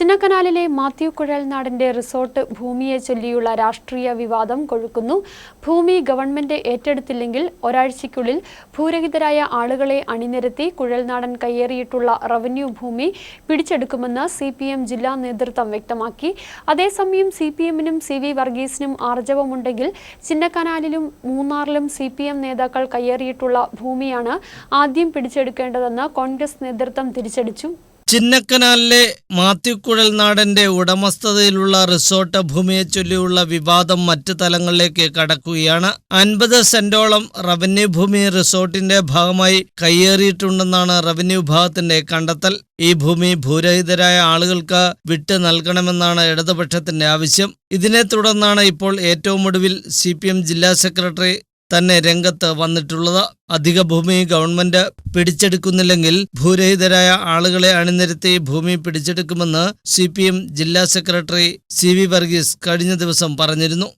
ചിന്നക്കനാലിലെ Mathew കുഴൽനാടിന്റെ resort ഭൂമിയെ ചൊല്ലിയുള്ള രാഷ്ട്രീയ വിവാദം കൊഴുക്കുന്നു. ഭൂമി ഗവൺമെന്റ് ഏറ്റെടുത്തില്ലെങ്കിൽ ഒരാഴ്ചയ്ക്കുള്ളിൽ ഭൂരഹിതരായ ആളുകളെ അണിനിരത്തി കുഴൽനാടൻ കയ്യേറിയിട്ടുള്ള റവന്യൂ ഭൂമി പിടിച്ചെടുക്കുമെന്ന് സി ജില്ലാ നേതൃത്വം വ്യക്തമാക്കി. അതേസമയം സി പി എമ്മിനും സി വി വർഗീസിനും ആർജവമുണ്ടെങ്കിൽ ചിന്നക്കനാലിലും മൂന്നാറിലും സി പി എം നേതാക്കൾ കയ്യേറിയിട്ടുള്ള ഭൂമിയാണ് ആദ്യം പിടിച്ചെടുക്കേണ്ടതെന്ന് കോൺഗ്രസ് നേതൃത്വം തിരിച്ചടിച്ചു. ചിന്നക്കനാലിലെ മാത്യുക്കുഴൽ നാടന്റെ ഉടമസ്ഥതയിലുള്ള റിസോർട്ട് ഭൂമിയെ ചൊല്ലിയുള്ള വിവാദം മറ്റ് തലങ്ങളിലേക്ക് കടക്കുകയാണ്. അൻപത് സെന്റോളം റവന്യൂ ഭൂമി റിസോർട്ടിന്റെ ഭാഗമായി കയ്യേറിയിട്ടുണ്ടെന്നാണ് റവന്യൂ വിഭാഗത്തിന്റെ കണ്ടെത്തൽ. ഈ ഭൂമി ഭൂരഹിതരായ ആളുകൾക്ക് വിട്ടു നൽകണമെന്നാണ് ഇടതുപക്ഷത്തിന്റെ ആവശ്യം. ഇതിനെ തുടർന്നാണ് ഇപ്പോൾ ഏറ്റവും ഒടുവിൽ സി ജില്ലാ സെക്രട്ടറി തന്നെ രംഗത്ത് വന്നിട്ടുള്ളത്. അധിക ഭൂമി ഗവൺമെന്റ് പിടിച്ചെടുക്കുന്നില്ലെങ്കിൽ ഭൂരഹിതരായ ആളുകളെ അണിനിരത്തി ഭൂമി പിടിച്ചെടുക്കുമെന്ന് സി ജില്ലാ സെക്രട്ടറി സി വി വർഗീസ് കഴിഞ്ഞ ദിവസം പറഞ്ഞിരുന്നു.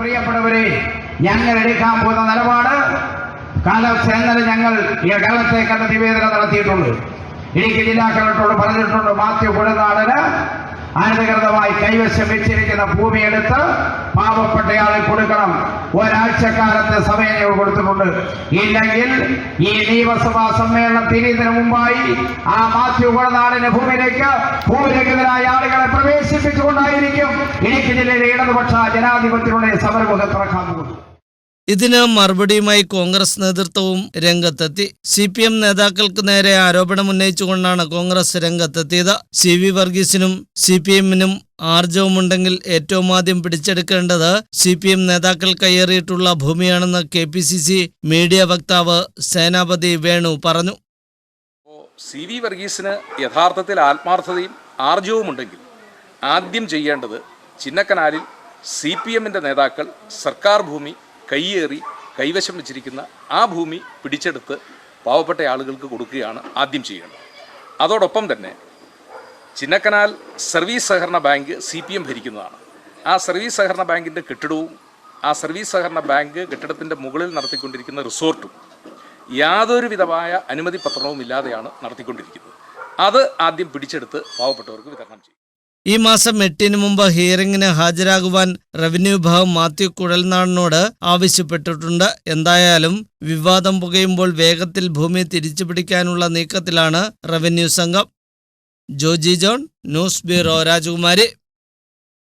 പ്രിയപ്പെട്ടവരെ ഞങ്ങൾ എടുക്കാൻ പോകുന്ന നിലപാട് ഇന്നലെ ഞങ്ങൾ ഈ കേരളത്തെ കണ്ട നിവേദനം നടത്തിയിട്ടുണ്ട്. ഇടുക്കി ജില്ലാ കളക്ടറോട് പറഞ്ഞിട്ടുണ്ട് മാത്യു കുഴനാടന് അനധികൃതമായി കൈവശം വെച്ചിരിക്കുന്ന ഭൂമി എടുത്ത് പാവപ്പെട്ടയാളെ കൊടുക്കണം. ഒരാഴ്ചക്കാലത്തെ സമയം ഞങ്ങൾ കൊടുത്തിട്ടുണ്ട്. ഇല്ലെങ്കിൽ ഈ നിയമസഭാ സമ്മേളനം തിരിയുന്നതിന് മുമ്പായി ആ മാത്യു കുളനാടിന്റെ ഭൂമിയിലേക്ക് ഭൂരഹിതരായ ആളുകളെ പ്രവേശിപ്പിച്ചുകൊണ്ടായിരിക്കും. ഇടുക്കി ജില്ലയിലെ ഇടതുപക്ഷ ജനാധിപത്യത്തിലൂടെ സമരമുഖം തുറക്കാൻ പോകുന്നത്. ഇതിന് മറുപടിയുമായി കോൺഗ്രസ് നേതൃത്വവും രംഗത്തെത്തി. സി പി എം നേതാക്കൾക്ക് നേരെ ആരോപണം ഉന്നയിച്ചുകൊണ്ടാണ് കോൺഗ്രസ് രംഗത്തെത്തിയത്. സി വി വർഗീസിനും സി പി എമ്മിനും ആർജവമുണ്ടെങ്കിൽ ഏറ്റവും ആദ്യം പിടിച്ചെടുക്കേണ്ടത് സി പി എം നേതാക്കൾ കയ്യേറിയിട്ടുള്ള ഭൂമിയാണെന്ന് K P C C media വക്താവ് സേനാപതി വേണു പറഞ്ഞു. സി വി വർഗീസിന് യഥാർത്ഥത്തിൽ ആത്മാർത്ഥതയും ആർജവുമുണ്ടെങ്കിൽ ആദ്യം ചെയ്യേണ്ടത് ചിന്നക്കനാലിൽ സി പി എമ്മിന്റെ നേതാക്കൾ സർക്കാർ ഭൂമി കയ്യേറി കൈവശം വെച്ചിരിക്കുന്ന ആ ഭൂമി പിടിച്ചെടുത്ത് പാവപ്പെട്ട ആളുകൾക്ക് കൊടുക്കുകയാണ് ആദ്യം ചെയ്യേണ്ടത്. അതോടൊപ്പം തന്നെ ചിന്നക്കനാൽ സർവീസ് സഹകരണ ബാങ്ക് സി പി എം ഭരിക്കുന്നതാണ്. ആ സർവീസ് സഹകരണ ബാങ്കിന്റെ കെട്ടിടവും ആ സർവീസ് സഹകരണ ബാങ്ക് കെട്ടിടത്തിന്റെ മുകളിൽ നടത്തിക്കൊണ്ടിരിക്കുന്ന റിസോർട്ടും യാതൊരു വിധമായ അനുമതി പത്രവും ഇല്ലാതെയാണ് നടത്തിക്കൊണ്ടിരിക്കുന്നത്. അത് ആദ്യം പിടിച്ചെടുത്ത് പാവപ്പെട്ടവർക്ക് വിതരണം ചെയ്യും. ഈ മാസം എട്ടിന് മുമ്പ് ഹിയറിംഗിന് ഹാജരാകുവാൻ റവന്യൂ വിഭാഗം മാത്യു കുഴൽനാടിനോട് ആവശ്യപ്പെട്ടിട്ടുണ്ട്. എന്തായാലും വിവാദം പുകയുമ്പോൾ വേഗത്തിൽ ഭൂമി തിരിച്ചുപിടിക്കാനുള്ള നീക്കത്തിലാണ് റവന്യൂ സംഘം. ജോജി ജോൺ ന്യൂസ് ബ്യൂറോ രാജകുമാരി.